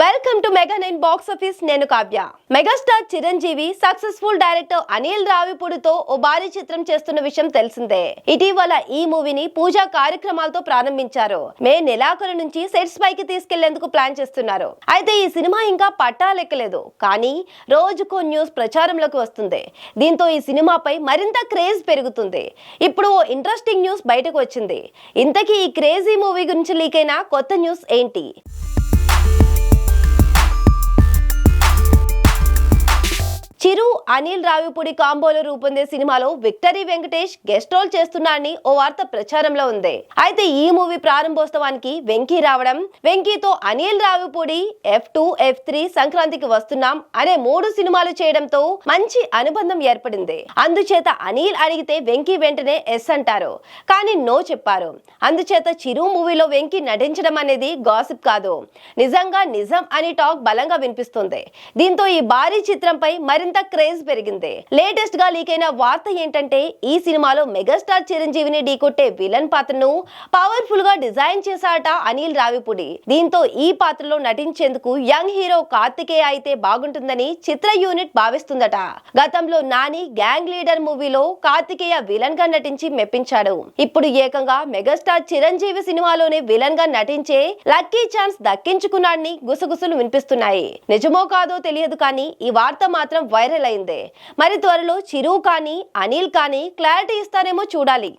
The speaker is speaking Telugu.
Welcome to mega nine box office నేను Kavya. Megastar Chiranjeevi successful director Anil రావిపూడితో ఓ భారీ చిత్రం చేస్తున్న విషయం తెలిసిందే. ఇటీవల ఈ మూవీని పూజా కార్యక్రమాలతో ప్రారంభించారు. మే నెలాఖరు నుంచి సెట్స్ పైకి తీసుకెళ్ళేందుకు ప్లాన్ చేస్తున్నారు. అయితే ఈ సినిమా ఇంకా పట్టాలెక్కలేదు కానీ రోజుకో న్యూస్ ప్రచారంలోకి వస్తుంది. దీంతో ఈ సినిమాపై మరింత క్రేజ్ పెరుగుతుంది. ఇప్పుడు ఓ ఇంట్రెస్టింగ్ న్యూస్ బయటకు వచ్చింది. ఇంతకీ ఈ క్రేజీ మూవీ గురించి లీక్ అయిన కొత్త న్యూస్ ఏంటి? చిరు అనిల్ రావిపూడి కాంబోలో రూపొందే సినిమాలో విక్టరీ వెంకటేష్ గెస్ట్ రోల్ చేస్తున్నారని ఓ వార్త ప్రచారంలో ఉంది. అయితే ఈ మూవీ ప్రారంభోత్సవానికి వెంకీ రావడం వెంకీతో Anil Ravipudi F two F three సంక్రాంతికి వస్తున్నాం అనే మూడు సినిమాలు చేయడంతో మంచి అనుబంధం ఏర్పడింది. అందుచేత అనిల్ అడిగితే వెంకీ వెంటనే ఎస్ అంటారు. కానీ నో చెప్పారు. అందుచేత చిరు మూవీలో వెంకీ నటించడం అనేది గాసిప్ కాదు. నిజంగా నిజం అని టాక్ బలంగా వినిపిస్తుంది. దీంతో ఈ భారీ చిత్రంపై మరింత క్రేజ్ పెరిగింది. లేటెస్ట్గా లీక్ అయిన వార్త ఏంటంటే ఈ సినిమాలో మెగాస్టార్ చిరంజీవిని ఢీకొట్టే విలన్ పాత్రను పవర్ఫుల్గా డిజైన్ చేశాట అనిల్ రావిపూడి. దీంతో ఈ పాత్రలో నటించేందుకు యంగ్ హీరో కార్తికేయ అయితే బాగుంటుందని చిత్ర యూనిట్ భావిస్తుందట. గతంలో నాని గ్యాంగ్ లీడర్ మూవీలో కార్తికేయ విలన్గా నటించి మెప్పించాడు. ఇప్పుడు ఏకంగా మెగాస్టార్ చిరంజీవి సినిమాలోనే విలన్గా నటించే లక్కీ ఛాన్స్ దక్కించుకున్నాడని గుసగుసలు వినిపిస్తున్నాయి. నిజమో కాదో తెలియదు కానీ ఈ వార్త మాత్రం వైరల్ అయింది. మరి త్వరలో చిరు కానీ అనిల్ కానీ క్లారిటీ ఇస్తారేమో చూడాలి.